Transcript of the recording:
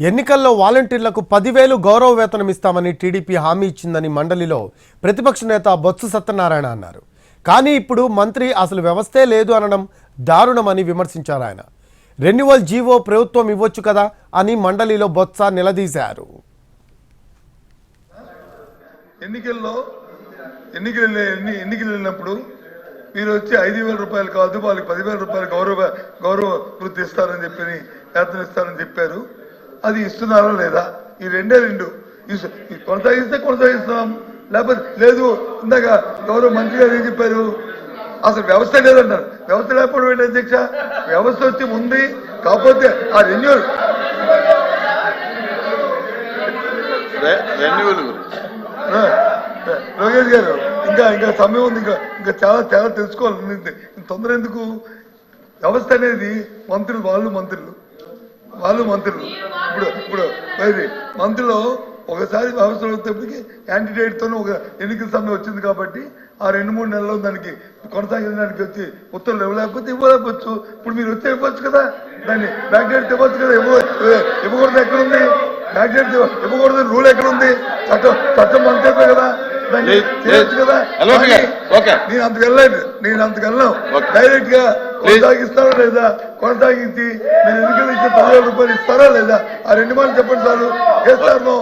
ఎన్నికల్లో వాలంటీర్లకు పదివేలు గౌరవ వేతనం ఇస్తామని టీడీపీ హామీ ఇచ్చిందని మండలిలో ప్రతిపక్ష నేత బొత్స సత్యనారాయణ అన్నారు. కానీ ఇప్పుడు మంత్రి అసలు వ్యవస్థే లేదు అనడం దారుణమని విమర్శించారు ఆయన. రెన్యువల్ జీవో ప్రభుత్వం ఇవ్వొచ్చు కదా అని మండలిలో బొత్స నిలదీశారు. ఎన్నికల్లో ఎన్నికలు వెళ్ళే- ఎన్నికలు వెళ్ళినప్పుడు మీరు వచ్చి ఐదు వేల రూపాయలు కాదు వాళ్ళకి పదివేల రూపాయలు గౌరవ గౌరవ వృత్తి ఇస్తారని చెప్పి వేతనం ఇస్తారని చెప్పారు. అది ఇస్తున్నారా లేదా? ఈ రెండే రెండు. కొనసాగిస్తే కొనసాగిస్తున్నాం లేకపోతే లేదు ఇందాక గౌరవ మంత్రి గారు ఏం చెప్పారు? అసలు వ్యవస్థ లేదన్నారు. వ్యవస్థ లేకపోవడం ఏంటి అధ్యక్ష? వ్యవస్థ వచ్చి ఉంది కాకపోతే ఆ రెన్యూల్ రె- రెన్యువల్ గురించి ఆ, లోకేష్ గారు ఇంకా ఇంకా సమయం ఉంది ఇంకా ఇంకా చాలా చాలా తెలుసుకోవాలి తొందర ఎందుకు? వ్యవస్థ అనేది మంత్రులు వాళ్ళు మంత్రులు. వాళ్ళు మంత్రులు. ఇప్పుడు ఇప్పుడు మరి మంత్రులు ఒకసారి వ్యవస్థ వచ్చేప్పటికి candidate తోనే ఒక ఎన్నికల సమయం వచ్చింది కాబట్టి ఆ రెండు మూడు నెలల్లో దానికి కొనసాగించడానికి వచ్చి ఉత్తర్వులు ఇవ్వలేకపోతే ఇవ్వలేకపోవచ్చు. ఇప్పుడు మీరు వచ్చి ఇవ్వచ్చు కదా? దాన్ని బ్యాక్ డేట్ ఇవ్వచ్చు కదా? ఇవ్వ ఇవ్వకూడదు ఎక్కడ ఉంది? బ్యాక్ డేట్ ఇవ్వకూడదు రూల్ ఎక్కడ ఉంది? చట్టం చట్టం మంత్రిత్వ కదా? దాన్ని చేయొచ్చు. కదా. నేను అంతకు వెళ్ళలేదు. నేను అంతకు వెళ్ళాం ఓకే. డైరెక్ట్గా కొనసాగిస్తారా లేదా? కొనసాగించి మీరు ఎన్నికలు ఇచ్చే పదివేల రూపాయలు ఇస్తారా లేదా? ఆ రెండు మాటలు చెప్పండి సార్. చేస్తాను